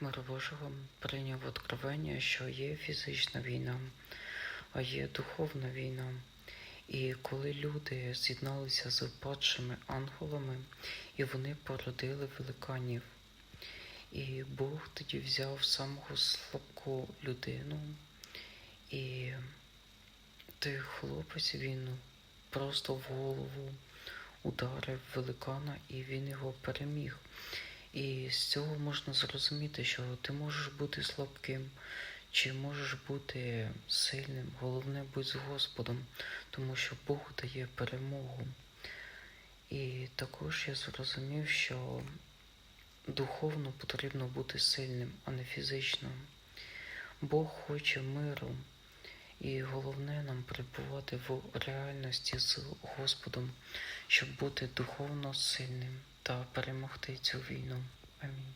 Мир Божого прийняв откровення, що є фізична війна, а є духовна війна. І коли люди з'єдналися з падшими ангелами, і вони породили великанів, і Бог тоді взяв самого слабку людину, і той хлопець він просто в голову ударив великана, і він його переміг. І з цього можна зрозуміти, що ти можеш бути слабким, чи можеш бути сильним. Головне будь з Господом, тому що Бог дає перемогу. І також я зрозумів, що духовно потрібно бути сильним, а не фізично. Бог хоче миру, і головне нам перебувати в реальності з Господом, щоб бути духовно сильним та перемогти цю війну. Амінь.